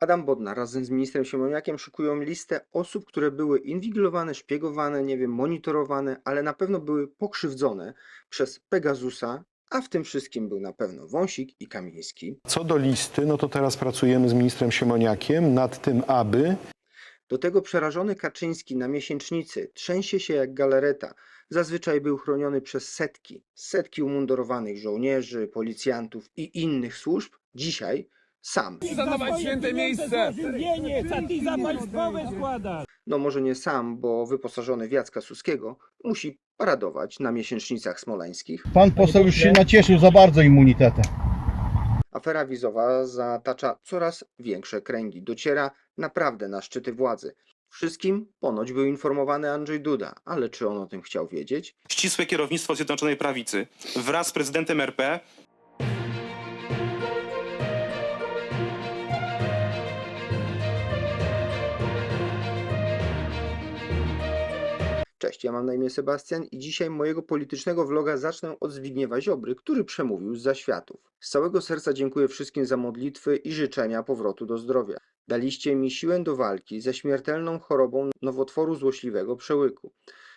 Adam Bodnar razem z ministrem Siemoniakiem szykują listę osób, które były inwigilowane, szpiegowane, nie wiem, monitorowane, ale na pewno były pokrzywdzone przez Pegasusa, a w tym wszystkim był na pewno Wąsik i Kamiński. Co do listy, no to teraz pracujemy z ministrem Siemoniakiem nad tym, aby Do tego przerażony Kaczyński na miesięcznicy trzęsie się jak galareta. Zazwyczaj był chroniony przez setki, setki umundurowanych żołnierzy, policjantów i innych służb. Dzisiaj sam. Szanować święte miejsce! Ty za państwowe składasz. no może nie sam, bo wyposażony w Jacka Suskiego, musi paradować na miesięcznicach smoleńskich. Pan poseł już się nacieszył za bardzo immunitetem. Afera wizowa zatacza coraz większe kręgi, dociera naprawdę na szczyty władzy. Wszystkim ponoć był informowany Andrzej Duda, ale czy on o tym chciał wiedzieć? ścisłe kierownictwo Zjednoczonej Prawicy wraz z prezydentem RP Cześć, ja mam na imię Sebastian i dzisiaj mojego politycznego vloga zacznę od Zbigniewa Ziobry, który przemówił z zaświatów. Z całego serca dziękuję wszystkim za modlitwy i życzenia powrotu do zdrowia. Daliście mi siłę do walki ze śmiertelną chorobą nowotworu złośliwego przełyku,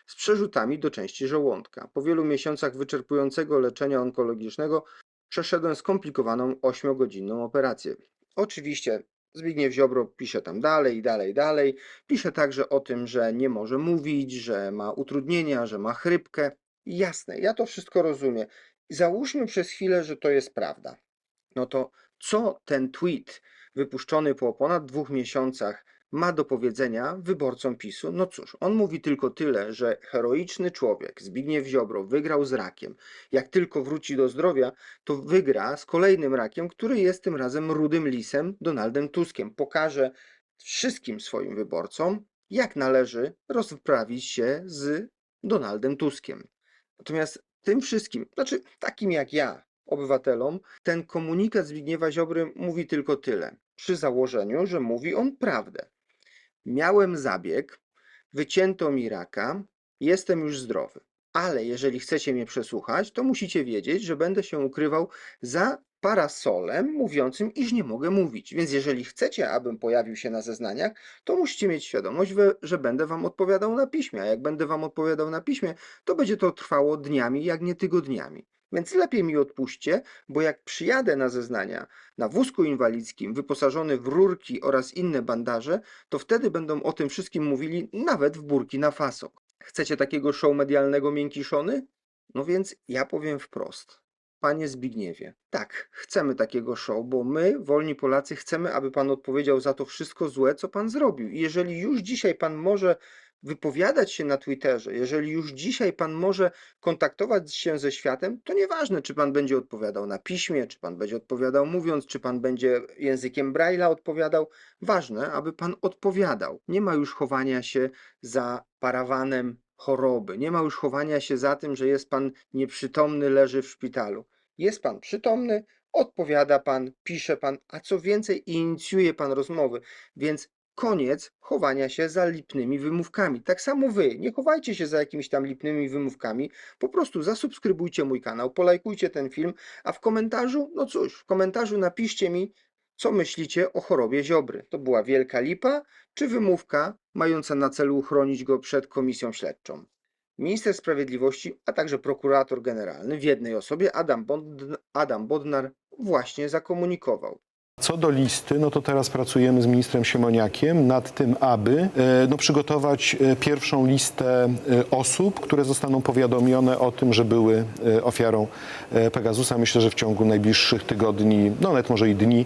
z przerzutami do części żołądka. Po wielu miesiącach wyczerpującego leczenia onkologicznego przeszedłem skomplikowaną 8-godzinną operację. Oczywiście Zbigniew Ziobro pisze tam dalej, i dalej, dalej. Pisze także o tym, że nie może mówić, że ma utrudnienia, że ma chrypkę. Jasne, ja to wszystko rozumiem. Załóżmy przez chwilę, że to jest prawda. No to co ten tweet wypuszczony po ponad dwóch miesiącach ma do powiedzenia wyborcom PiSu? No cóż, on mówi tylko tyle, że heroiczny człowiek, Zbigniew Ziobro, wygrał z rakiem. Jak tylko wróci do zdrowia, to wygra z kolejnym rakiem, który jest tym razem rudym lisem Donaldem Tuskiem. Pokaże wszystkim swoim wyborcom, jak należy rozprawić się z Donaldem Tuskiem. Natomiast tym wszystkim, znaczy takim jak ja, obywatelom, ten komunikat Zbigniewa Ziobry mówi tylko tyle. Przy założeniu, że mówi on prawdę. Miałem zabieg, wycięto mi raka, jestem już zdrowy. Ale jeżeli chcecie mnie przesłuchać, to musicie wiedzieć, że będę się ukrywał za parasolem mówiącym, iż nie mogę mówić. Więc jeżeli chcecie, abym pojawił się na zeznaniach, to musicie mieć świadomość, że będę wam odpowiadał na piśmie. A jak będę wam odpowiadał na piśmie, to będzie to trwało dniami, jak nie tygodniami. Więc lepiej mi odpuśćcie, bo jak przyjadę na zeznania na wózku inwalidzkim wyposażony w rurki oraz inne bandaże, to wtedy będą o tym wszystkim mówili nawet w Burkina Faso. Chcecie takiego show medialnego miękiszony? No więc ja powiem wprost. Panie Zbigniewie, tak, chcemy takiego show, bo my, wolni Polacy, chcemy, aby pan odpowiedział za to wszystko złe, co pan zrobił. I jeżeli już dzisiaj pan może wypowiadać się na Twitterze, jeżeli już dzisiaj pan może kontaktować się ze światem, to nieważne, czy pan będzie odpowiadał na piśmie, czy pan będzie odpowiadał mówiąc, czy pan będzie językiem Braille'a odpowiadał. Ważne, aby pan odpowiadał. Nie ma już chowania się za parawanem choroby. Nie ma już chowania się za tym, że jest pan nieprzytomny, leży w szpitalu. Jest pan przytomny, odpowiada pan, pisze pan, a co więcej, inicjuje pan rozmowy. Więc koniec chowania się za lipnymi wymówkami. Tak samo wy, nie chowajcie się za jakimiś tam lipnymi wymówkami, po prostu zasubskrybujcie mój kanał, polajkujcie ten film, a w komentarzu, no cóż, w komentarzu napiszcie mi, co myślicie o chorobie Ziobry. To była wielka lipa, czy wymówka mająca na celu uchronić go przed komisją śledczą? Minister Sprawiedliwości, a także prokurator generalny w jednej osobie, Adam, Bodn- Adam Bodnar, właśnie zakomunikował. Co do listy, no to teraz pracujemy z ministrem Siemoniakiem nad tym, aby e, no, przygotować e, pierwszą listę e, osób, które zostaną powiadomione o tym, że były ofiarą Pegasusa. Myślę, że w ciągu najbliższych tygodni, no nawet może i dni,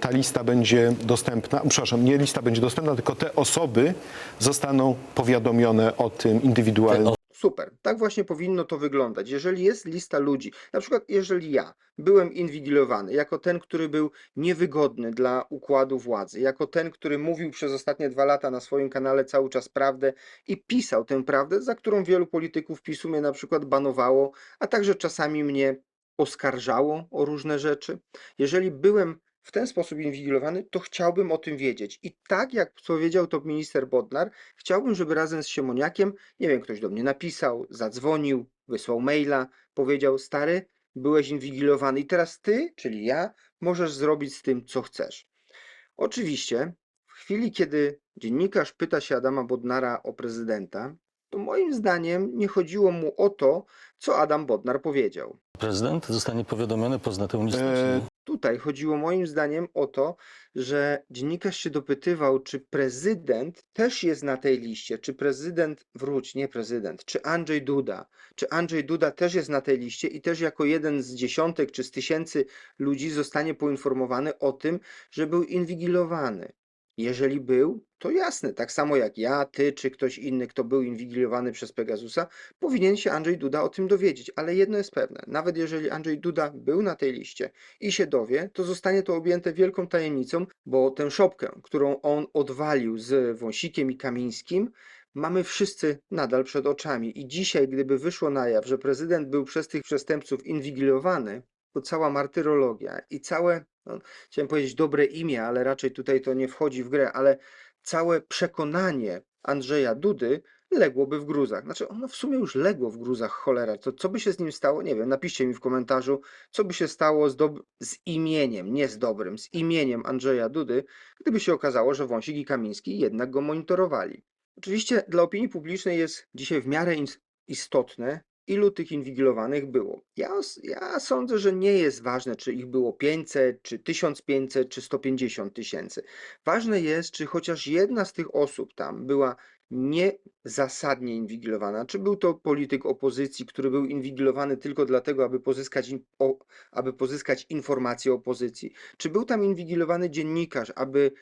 ta lista będzie dostępna. Przepraszam, nie lista będzie dostępna, tylko te osoby zostaną powiadomione o tym indywidualnie. Super, tak właśnie powinno to wyglądać. Jeżeli jest lista ludzi, na przykład jeżeli ja byłem inwigilowany jako ten, który był niewygodny dla układu władzy, jako ten, który mówił przez ostatnie dwa lata na swoim kanale cały czas prawdę i pisał tę prawdę, za którą wielu polityków PiSu mnie na przykład banowało, a także czasami mnie oskarżało o różne rzeczy. Jeżeli byłem w ten sposób inwigilowany, to chciałbym o tym wiedzieć. I tak jak powiedział to minister Bodnar, chciałbym, żeby razem z Siemoniakiem nie wiem, ktoś do mnie napisał, zadzwonił, wysłał maila, powiedział: Stary, byłeś inwigilowany i teraz ty, czyli ja, możesz zrobić z tym, co chcesz. Oczywiście, w chwili, kiedy dziennikarz pyta się Adama Bodnara o prezydenta, to moim zdaniem nie chodziło mu o to, co Adam Bodnar powiedział. Prezydent zostanie powiadomiony, pozna tę listę. Tutaj chodziło moim zdaniem o to, że dziennikarz się dopytywał, czy prezydent też jest na tej liście, czy prezydent, wróć, nie prezydent, czy Andrzej Duda, czy Andrzej Duda też jest na tej liście i też jako jeden z dziesiątek czy z tysięcy ludzi zostanie poinformowany o tym, że był inwigilowany. Jeżeli był, to jasne, tak samo jak ja, ty czy ktoś inny, kto był inwigilowany przez Pegasusa, powinien się Andrzej Duda o tym dowiedzieć. Ale jedno jest pewne, nawet jeżeli Andrzej Duda był na tej liście, i się dowie, to zostanie to objęte wielką tajemnicą, bo tę szopkę, którą on odwalił z Wąsikiem i Kamińskim, mamy wszyscy nadal przed oczami. I dzisiaj, gdyby wyszło na jaw, że prezydent był przez tych przestępców inwigilowany, to cała martyrologia i całe, no, chciałem powiedzieć dobre imię, ale raczej tutaj to nie wchodzi w grę, ale całe przekonanie Andrzeja Dudy ległoby w gruzach. Znaczy, ono w sumie już legło w gruzach, cholera. To co by się z nim stało? Nie wiem, napiszcie mi w komentarzu, co by się stało z, z imieniem, nie z dobrym, z imieniem Andrzeja Dudy, gdyby się okazało, że Wąsik i Kamiński jednak go monitorowali. Oczywiście dla opinii publicznej jest dzisiaj w miarę istotne, ilu tych inwigilowanych było. Ja, ja sądzę, że nie jest ważne, czy ich było 500, czy 1500, czy 150 tysięcy. Ważne jest, czy chociaż jedna z tych osób tam była niezasadnie inwigilowana, czy był to polityk opozycji, który był inwigilowany tylko dlatego, aby pozyskać, aby pozyskać informacje opozycji, czy był tam inwigilowany dziennikarz, aby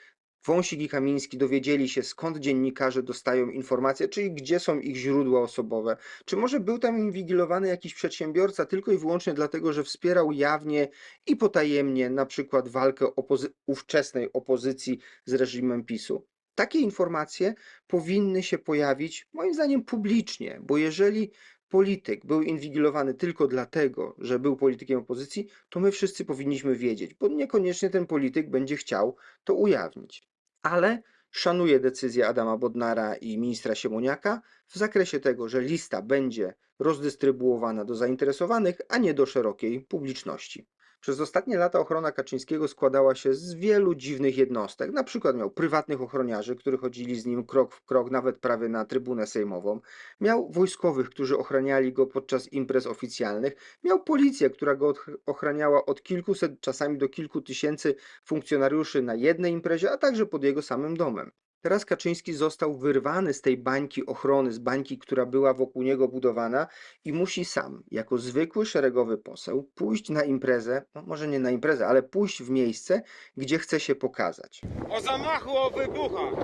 Wąsik i Kamiński dowiedzieli się, skąd dziennikarze dostają informacje, czyli gdzie są ich źródła osobowe. Czy może był tam inwigilowany jakiś przedsiębiorca tylko i wyłącznie dlatego, że wspierał jawnie i potajemnie na przykład walkę opozy- ówczesnej opozycji z reżimem PiSu? Takie informacje powinny się pojawić, moim zdaniem, publicznie, bo jeżeli polityk był inwigilowany tylko dlatego, że był politykiem opozycji, to my wszyscy powinniśmy wiedzieć, bo niekoniecznie ten polityk będzie chciał to ujawnić. Ale szanuję decyzję Adama Bodnara i ministra Siemoniaka w zakresie tego, że lista będzie rozdystrybuowana do zainteresowanych, a nie do szerokiej publiczności. Przez ostatnie lata ochrona Kaczyńskiego składała się z wielu dziwnych jednostek. Na przykład miał prywatnych ochroniarzy, którzy chodzili z nim krok w krok, nawet prawie na trybunę sejmową. Miał wojskowych, którzy ochraniali go podczas imprez oficjalnych. Miał policję, która go och- ochraniała od kilkuset, czasami do kilku tysięcy funkcjonariuszy na jednej imprezie, a także pod jego samym domem. Teraz Kaczyński został wyrwany z tej bańki ochrony, z bańki, która była wokół niego budowana i musi sam, jako zwykły szeregowy poseł, pójść na imprezę, no może nie na imprezę, ale pójść w miejsce, gdzie chce się pokazać. O zamachu, o wybuchach.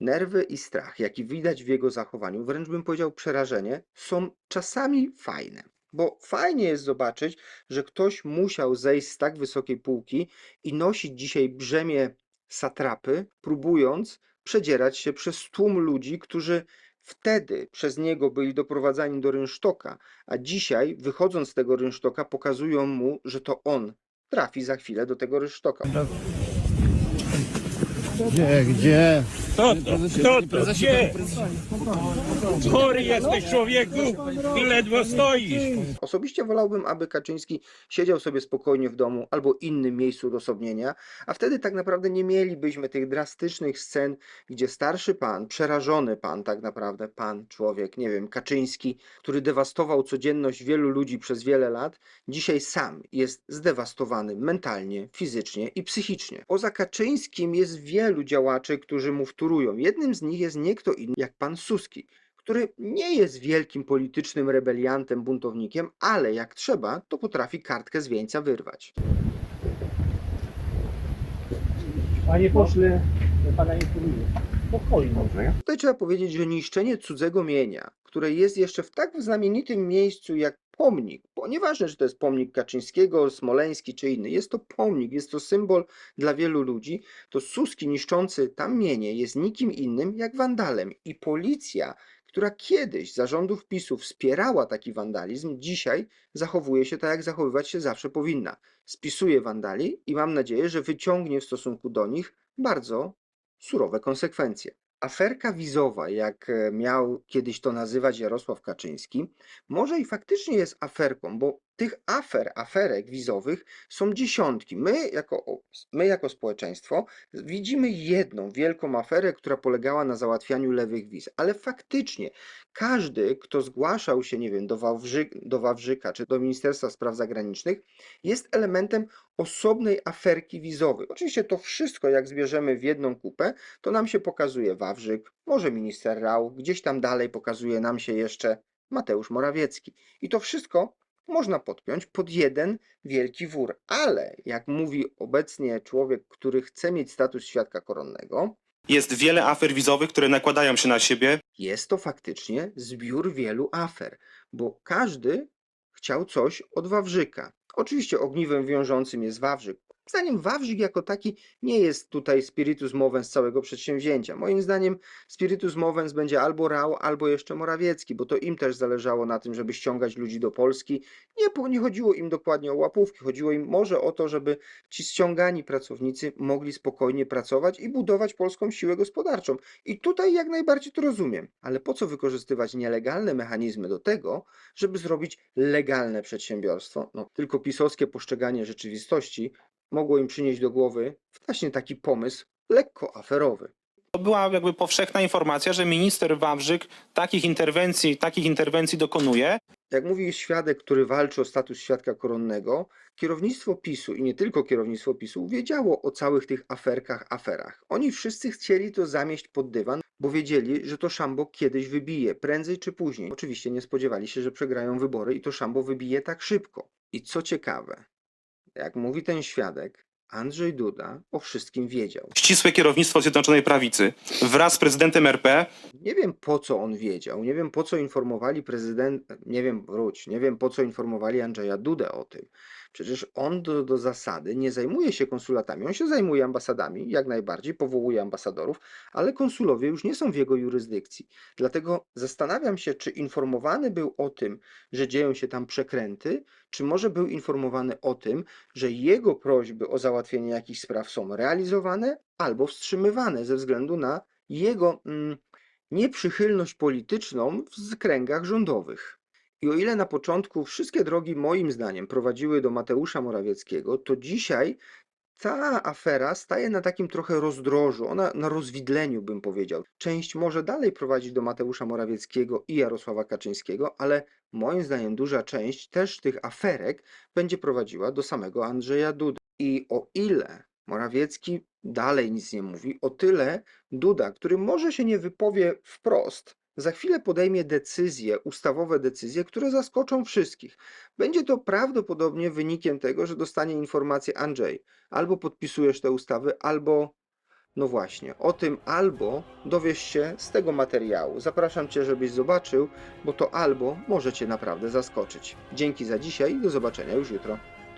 Nerwy i strach, jaki widać w jego zachowaniu, wręcz bym powiedział przerażenie, są czasami fajne. Bo fajnie jest zobaczyć, że ktoś musiał zejść z tak wysokiej półki i nosić dzisiaj brzemię satrapy, próbując przedzierać się przez tłum ludzi, którzy wtedy przez niego byli doprowadzani do rynsztoka, a dzisiaj, wychodząc z tego rynsztoka, pokazują mu, że to on trafi za chwilę do tego rynsztoka. Gdzie, gdzie? Kto to? Kto to? Gdzie? Chory jesteś człowieku i ledwo stoisz. Osobiście wolałbym, aby Kaczyński siedział sobie spokojnie w domu albo innym miejscu odosobnienia, a wtedy tak naprawdę nie mielibyśmy tych drastycznych scen, gdzie starszy pan, przerażony pan tak naprawdę, pan, człowiek, nie wiem, Kaczyński, który dewastował codzienność wielu ludzi przez wiele lat, dzisiaj sam jest zdewastowany mentalnie, fizycznie i psychicznie. Poza Kaczyńskim jest wielu działaczy, którzy mu Jednym z nich jest nie kto inny jak pan Suski, który nie jest wielkim politycznym rebeliantem, buntownikiem, ale jak trzeba, to potrafi kartkę z wieńca wyrwać. Panie pośle, ja pana informuję. Spokojnie. Tutaj trzeba powiedzieć, że niszczenie cudzego mienia, które jest jeszcze w tak znamienitym miejscu jak pomnik, bo nieważne, czy to jest pomnik Kaczyńskiego, Smoleński czy inny, jest to pomnik, jest to symbol dla wielu ludzi, to Suski niszczący tam mienie jest nikim innym jak wandalem i policja, która kiedyś za rządów PiSu wspierała taki wandalizm, dzisiaj zachowuje się tak, jak zachowywać się zawsze powinna. Spisuje wandali i mam nadzieję, że wyciągnie w stosunku do nich bardzo surowe konsekwencje. Aferka wizowa, jak e, miał kiedyś to nazywać Jarosław Kaczyński, może i faktycznie jest aferką, bo Tych afer, aferek wizowych są dziesiątki. My jako, my jako społeczeństwo widzimy jedną wielką aferę, która polegała na załatwianiu lewych wiz, ale faktycznie każdy, kto zgłaszał się, nie wiem, do, Wawrzy, do Wawrzyka czy do Ministerstwa Spraw Zagranicznych, jest elementem osobnej aferki wizowej. Oczywiście to wszystko, jak zbierzemy w jedną kupę, to nam się pokazuje Wawrzyk, może minister Rał, gdzieś tam dalej pokazuje nam się jeszcze Mateusz Morawiecki. I to wszystko można podpiąć pod jeden wielki wór. Ale jak mówi obecnie człowiek, który chce mieć status świadka koronnego, Jest wiele afer wizowych, które nakładają się na siebie. jest to faktycznie zbiór wielu afer, bo każdy chciał coś od Wawrzyka. Oczywiście ogniwem wiążącym jest Wawrzyk. Zdaniem Wawrzyk jako taki nie jest tutaj spiritus movens całego przedsięwzięcia. Moim zdaniem spiritus movens będzie albo Rał, albo jeszcze Morawiecki, bo to im też zależało na tym, żeby ściągać ludzi do Polski. Nie, nie chodziło im dokładnie o łapówki, chodziło im może o to, żeby ci ściągani pracownicy mogli spokojnie pracować i budować polską siłę gospodarczą. I tutaj jak najbardziej to rozumiem, ale po co wykorzystywać nielegalne mechanizmy do tego, żeby zrobić legalne przedsiębiorstwo? No, tylko pisowskie postrzeganie rzeczywistości mogło im przynieść do głowy właśnie taki pomysł lekko aferowy. To była jakby powszechna informacja, że minister Wawrzyk takich interwencji, takich interwencji dokonuje. Jak mówi świadek, który walczy o status świadka koronnego, kierownictwo PiSu i nie tylko kierownictwo PiSu wiedziało o całych tych aferkach, aferach. Oni wszyscy chcieli to zamieść pod dywan, bo wiedzieli, że to szambo kiedyś wybije, prędzej czy później. Oczywiście nie spodziewali się, że przegrają wybory i to szambo wybije tak szybko. I co ciekawe, jak mówi ten świadek, Andrzej Duda o wszystkim wiedział. Ścisłe kierownictwo Zjednoczonej Prawicy wraz z prezydentem RP Nie wiem po co on wiedział, nie wiem po co informowali prezydent, nie wiem, wróć, nie wiem po co informowali Andrzeja Dudę o tym. Przecież on do, do zasady nie zajmuje się konsulatami, on się zajmuje ambasadami, jak najbardziej, powołuje ambasadorów, ale konsulowie już nie są w jego jurysdykcji. Dlatego zastanawiam się, czy informowany był o tym, że dzieją się tam przekręty, czy może był informowany o tym, że jego prośby o załatwienie jakichś spraw są realizowane albo wstrzymywane ze względu na jego mm, nieprzychylność polityczną w kręgach rządowych. I o ile na początku wszystkie drogi moim zdaniem prowadziły do Mateusza Morawieckiego, to dzisiaj ta afera staje na takim trochę rozdrożu, ona na rozwidleniu bym powiedział. Część może dalej prowadzić do Mateusza Morawieckiego i Jarosława Kaczyńskiego, ale moim zdaniem duża część też tych aferek będzie prowadziła do samego Andrzeja Dudy. I o ile Morawiecki dalej nic nie mówi, o tyle Duda, który może się nie wypowie wprost, za chwilę podejmie decyzje, ustawowe decyzje, które zaskoczą wszystkich. Będzie to prawdopodobnie wynikiem tego, że dostanie informację Andrzej, albo podpisujesz te ustawy, albo no właśnie, o tym albo dowiesz się z tego materiału. Zapraszam Cię, żebyś zobaczył, bo to albo może Cię naprawdę zaskoczyć. Dzięki za dzisiaj, do zobaczenia już jutro.